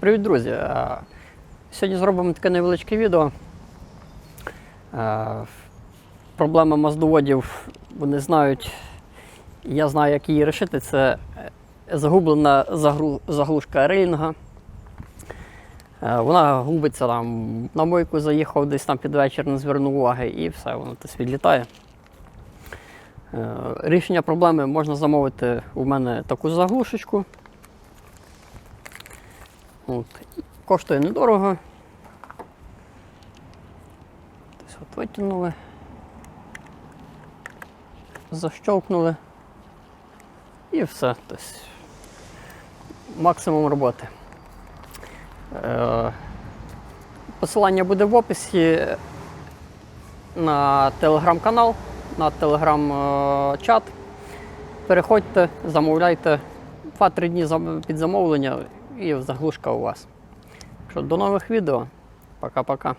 Привіт, друзі! Сьогодні зробимо таке невеличке відео. Проблема маздоводів, вони знають, я знаю, як її рішити. Це е, загублена заглушка рейлінга. Вона губиться там на мойку, заїхав десь там під вечір, не звернув уваги і все, воно десь відлітає. Е, Рішення проблеми можна замовити у мене таку заглушечку. От. Коштує недорого. Ось от витягнули. Защолкнули. І все. Тобто, максимум роботи. Е, Посилання буде в описі на телеграм-канал, на телеграм-чат. Переходьте, замовляйте 2-3 дні під замовлення і заглушка у вас. Що, до нових відео. Пока-пока.